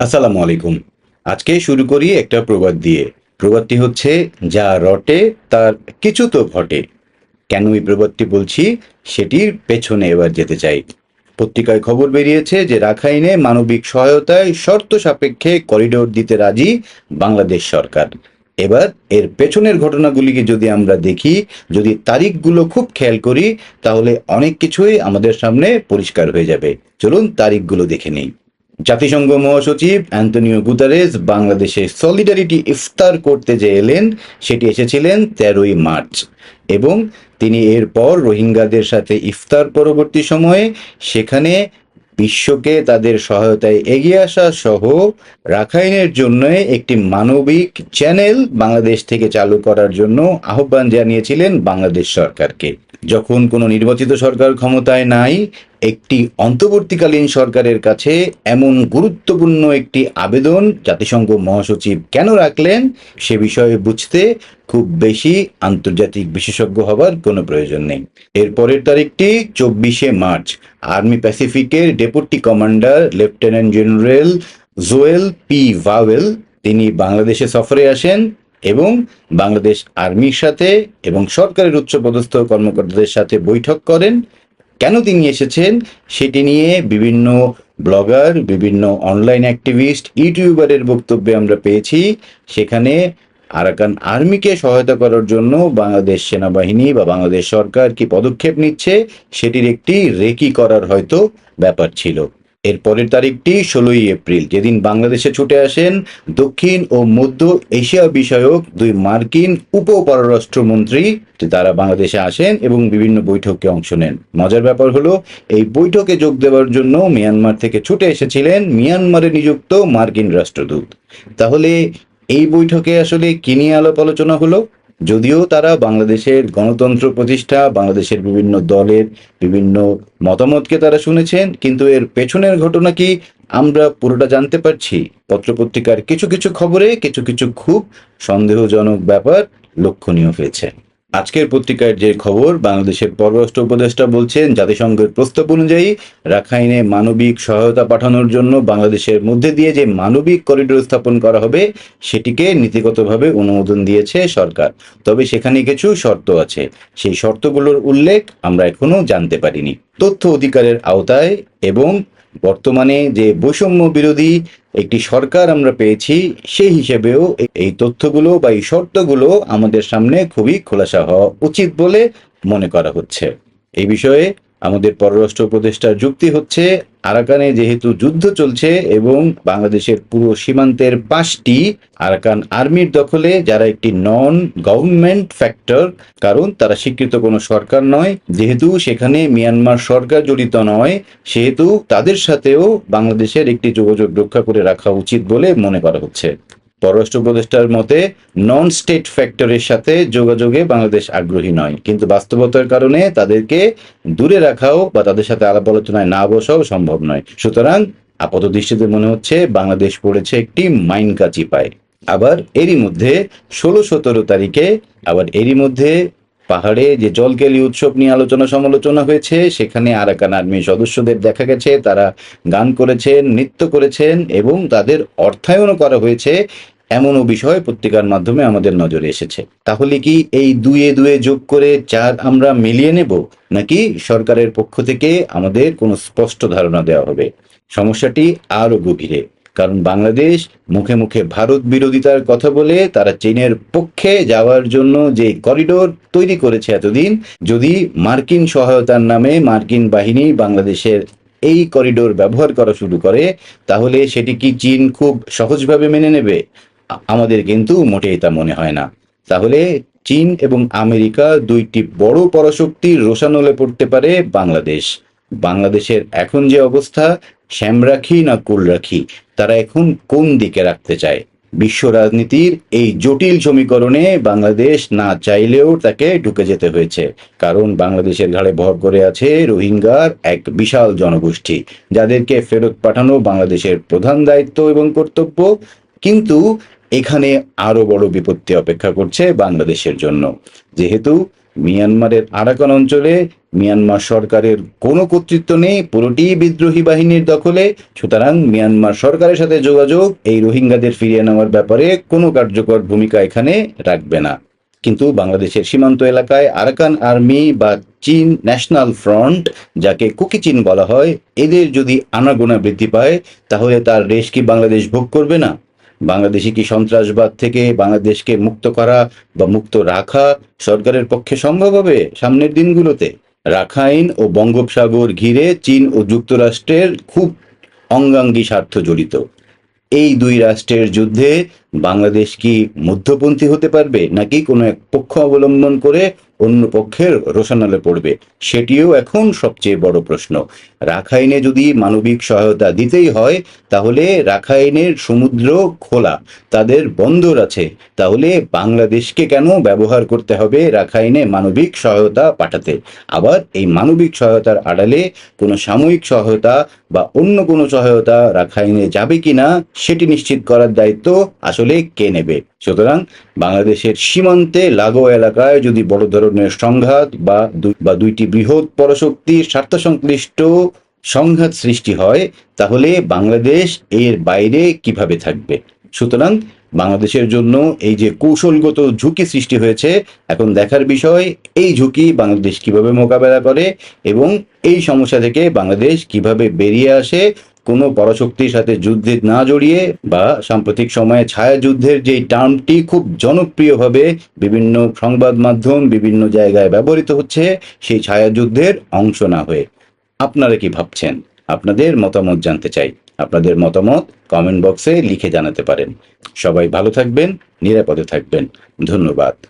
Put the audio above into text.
আসসালামু আলাইকুম। আজকে শুরু করি একটা প্রবাদ দিয়ে। প্রবাদটি হচ্ছে, যা রটে, তার কিছু তো ঘটে। কেন এই প্রবাদটি বলছি? সেটির পেছনে এবার যেতে চাই। পত্রিকায় খবর বেরিয়েছে যে রাখাইনে মানবিক সহায়তায় শর্ত সাপেক্ষে করিডোর দিতে রাজি বাংলাদেশ সরকার। এবার এর পেছনের ঘটনাগুলিকে যদি আমরা দেখি, যদি তারিখগুলো খুব খেয়াল করি, তাহলে অনেক কিছুই আমাদের সামনে পরিষ্কার হয়ে যাবে। চলুন তারিখগুলো দেখে নিই। জাতিসংঘ মহাসচিব অ্যান্টনিও গুতারেস বাংলাদেশে সলিডারিটি ইফতার করতে যে এলেন, সেটি এসেছিলেন তেরোই মার্চ। এবং তিনি এরপর রোহিঙ্গাদের সাথে ইফতার পরবর্তী সময়ে সেখানে বিশ্বকে তাদের সহায়তায় এগিয়ে আসা সহ রাখাইনের জন্য একটি মানবিক চ্যানেল বাংলাদেশ থেকে চালু করার জন্য আহ্বান জানিয়েছিলেন বাংলাদেশ সরকারকে। যখন কোনো নির্বাচিত সরকার ক্ষমতায় নাই একটি অন্তর্বর্তীকালীন সরকারের কাছে এমন গুরুত্বপূর্ণ একটি আবেদন জাতিসংঘ মহাসচিব কেন রাখলেন সে বিষয়ে বুঝতে খুব বেশি আন্তর্জাতিক বিশেষজ্ঞ হবার কোনো প্রয়োজন নেই। এর পরের তারিখটি চব্বিশে March. Army প্যাসিফিকের deputy commander lieutenant general Joel P Vowell, তিনি বাংলাদেশে সফরে আসেন এবং বাংলাদেশ আর্মির সাথে এবং সরকারের উচ্চপদস্থ কর্মকর্তাদের সাথে বৈঠক করেন। কেন তিনি এসেছেন? সেটি নিয়ে বিভিন্ন ব্লগার, বিভিন্ন অনলাইন অ্যাক্টিভিস্ট, ইউটিউবারের বক্তব্যে আমরা পেয়েছি। সেখানে আরাকান আর্মিকে সহায়তা করার জন্য বাংলাদেশ সেনাবাহিনী বা বাংলাদেশ সরকার কি পদক্ষেপ নিচ্ছে, সেটির একটি রেকি করার হয়তো ব্যাপার ছিল। এর পরের তারিখটি ষোলোই এপ্রিল। যেদিন বাংলাদেশে ছুটে আসেন দক্ষিণ ও মধ্য এশিয়া বিষয়ক দুই মার্কিন উপ পররাষ্ট্রমন্ত্রী তারা বাংলাদেশে আসেন এবং বিভিন্ন বৈঠকে অংশ নেন। মজার ব্যাপার হলো, এই বৈঠকে যোগ দেওয়ার জন্য মিয়ানমার থেকে ছুটে এসেছিলেন মিয়ানমারে নিযুক্ত মার্কিন রাষ্ট্রদূত। তাহলে এই বৈঠকে আসলে কি নিয়ে আলাপ আলোচনা হলো? যদিও তারা বাংলাদেশের গণতন্ত্র প্রতিষ্ঠা, বাংলাদেশের বিভিন্ন দলের বিভিন্ন মতামতকে তারা শুনেছেন, কিন্তু এর পেছনের ঘটনা কি আমরা পুরোটা জানতে পারছি? পত্রপত্রিকার কিছু কিছু খবরে কিছু কিছু খুব সন্দেহজনক ব্যাপার লক্ষণীয় হয়েছে। আজকের পত্রিকার যে খবর, বাংলাদেশের পররাষ্ট্র উপদেষ্টা বলছেন, জাতিসংঘের প্রস্তাব অনুযায়ী রাখাইনে মানবিক সহায়তা পাঠানোর জন্য বাংলাদেশের মধ্যে দিয়ে যে মানবিক করিডোর স্থাপন করা হবে, সেটিকে নীতিগতভাবে অনুমোদন দিয়েছে সরকার। তবে সেখানে কিছু শর্ত আছে। সেই শর্তগুলোর উল্লেখ আমরা এখনও জানতে পারিনি। তথ্য অধিকারের আওতায় এবং বর্তমানে যে বৈষম্য বিরোধী একটি সরকার আমরা পেয়েছি, সেই হিসেবেও এই তথ্যগুলো বা এই শর্তগুলো আমাদের সামনে খুবই খোলাসা হওয়া উচিত বলে মনে করা হচ্ছে। এই বিষয়ে আমাদের পররাষ্ট্র উপদেষ্টার যুক্তি হচ্ছে, আরাকানে যেহেতু যুদ্ধ চলছে এবং বাংলাদেশের পুরো সীমান্তের পাঁচটি আরাকান আর্মির দখলে, যারা একটি নন গভর্নমেন্ট ফ্যাক্টর কারণ তারা স্বীকৃত কোনো সরকার নয়, যেহেতু সেখানে মিয়ানমার সরকার জড়িত নয়, সেহেতু তাদের সাথেও বাংলাদেশের একটি যোগাযোগ রক্ষা করে রাখা উচিত বলে মনে করা হচ্ছে। পররাষ্ট্র উপদেষ্টার মতে নন স্টেট ফ্যাক্টরের সাথে যোগাযোগে বাংলাদেশ আগ্রহী নয়। কিন্তু বাস্তবতার কারণে তাদেরকে দূরে রাখাও বা তাদের সাথে আলাপ আলোচনায় না বসাও সম্ভব নয়। সুতরাং আপাত দৃষ্টিতে মনে হচ্ছে বাংলাদেশ পড়েছে একটি মাইন কাচি পায়। আবার এরই মধ্যে ষোলো সতেরো তারিখে, আবার এরই মধ্যে পাহাড়ে যে জলকেলি উৎসব নিয়ে আলোচনা সমালোচনা হয়েছে, সেখানে আরাকান আর্মির সদস্যদের দেখা গেছে, তারা গান করেছেন, নৃত্য করেছেন এবং তাদের অর্থায়নও করা হয়েছে। এমনও বিষয় পত্রিকার মাধ্যমে আমাদের নজরে এসেছে। তাহলে কি এই দুয়ে দুয়ে যোগ করে চার আমরা মিলিয়ে নেব? নাকি সরকারের পক্ষ থেকে আমাদের কোনো স্পষ্ট ধারণা দেওয়া হবে? সমস্যাটি আরও গভীরে। কারণ বাংলাদেশ মুখে মুখে ভারত বিরোধিতার কথা বলে তারা চীনের পক্ষে যাওয়ার জন্য যে করিডোর তৈরি করেছে এতদিন, যদি মার্কিন সহায়তার নামে মার্কিন বাহিনী বাংলাদেশের এই করিডোর ব্যবহার করা শুরু করে, তাহলে সেটি কি চীন খুব সহজভাবে মেনে নেবে? আমাদের কিন্তু মোটেই তা মনে হয় না। তাহলে চীন এবং আমেরিকা দুইটি বড় পরাশক্তির রোশানলে পড়তে পারে বাংলাদেশ। বাংলাদেশের এখন যে অবস্থা শ্যাম রাখি না কুল রাখি? তারা এখন কোন দিকে রাখতে চায়? বিশ্ব রাজনীতির এই জটিল সমীকরণে বাংলাদেশ না চাইলেও তাকে ঢুকে যেতে হয়েছে। কারণ বাংলাদেশের ঘাড়ে ভর করে আছে রোহিঙ্গার এক বিশাল জনগোষ্ঠী, যাদেরকে ফেরত পাঠানো বাংলাদেশের প্রধান দায়িত্ব এবং কর্তব্য। কিন্তু এখানে আরও বড় বিপত্তি অপেক্ষা করছে বাংলাদেশের জন্য। যেহেতু মিয়ানমারের আরাকান অঞ্চলে মিয়ানমার সরকারের কোনো কর্তৃত্ব নেই, পুরোটি বিদ্রোহী বাহিনীর দখলে। সুতরাং মিয়ানমার সরকারের সাথে যোগাযোগ, এই রোহিঙ্গাদের ফিরিয়ে নেওয়ার ব্যাপারে কোনো কার্যকর ভূমিকা এখানে রাখবে না। কিন্তু বাংলাদেশের সীমান্ত এলাকায় আরাকান আর্মি বা চীন ন্যাশনাল ফ্রন্ট, যাকে কুকি চীন বলা হয়, এদের যদি আনাগোনা বৃদ্ধি পায়, তাহলে তার রেশ কি বাংলাদেশ ভোগ করবে না? বাংলাদেশি কি সন্ত্রাসবাদ থেকে বাংলাদেশকে মুক্ত করা বা মুক্ত রাখা সরকারের পক্ষে সম্ভব হবে সামনের দিনগুলোতে? রাখাইন ও বঙ্গোপসাগর ঘিরে চীন ও যুক্তরাষ্ট্রের খুব অঙ্গাঙ্গী স্বার্থ জড়িত। এই দুই রাষ্ট্রের যুদ্ধে বাংলাদেশ কি মধ্যপন্থী হতে পারবে নাকি কোনো এক পক্ষ অবলম্বন করে অন্য পক্ষের রোশানলে পড়বে, সেটিও এখন সবচেয়ে বড় প্রশ্ন। রাখাইনে যদি মানবিক সহায়তা দিতেই হয়, তাহলে রাখাইনের সমুদ্র খোলা, তাদের বন্দর আছে। তাহলে বাংলাদেশকে কেন ব্যবহার করতে হবে রাখাইনে মানবিক সহায়তা পাঠাতে? আবার এই মানবিক সহায়তার আড়ালে কোনো সাময়িক সহায়তা বা অন্য কোনো সহায়তা রাখাইনে যাবে কিনা, সেটি নিশ্চিত করার দায়িত্ব আসলে কে নেবে? সুতরাং বাংলাদেশের সীমান্তে লাগোয়া এলাকায় যদি বড় ধরনের সংঘাত বা বা দুইটি বৃহৎ পরশক্তির স্বার্থ সংশ্লিষ্ট সংঘাত সৃষ্টি হয়, তাহলে বাংলাদেশ এর বাইরে কীভাবে থাকবে? সুতরাং বাংলাদেশের জন্য এই যে কৌশলগত ঝুঁকি সৃষ্টি হয়েছে, এখন দেখার বিষয় এই ঝুঁকি বাংলাদেশ কীভাবে মোকাবেলা করে এবং এই সমস্যা থেকে বাংলাদেশ কীভাবে বেরিয়ে আসে কোনো পরাশক্তির সাথে যুদ্ধে না জড়িয়ে বা সাম্প্রতিক সময়ে ছায়া যুদ্ধের যে টার্মটি খুব জনপ্রিয়ভাবে বিভিন্ন সংবাদ মাধ্যম, বিভিন্ন জায়গায় ব্যবহৃত হচ্ছে, সেই ছায়া যুদ্ধের অংশ না হয়ে। আপনারা কি ভাবছেন? আপনাদের মতামত জানতে চাই। আপনাদের মতামত কমেন্ট বক্সে লিখে জানাতে পারেন। সবাই ভালো থাকবেন, নিরাপদে থাকবেন। ধন্যবাদ।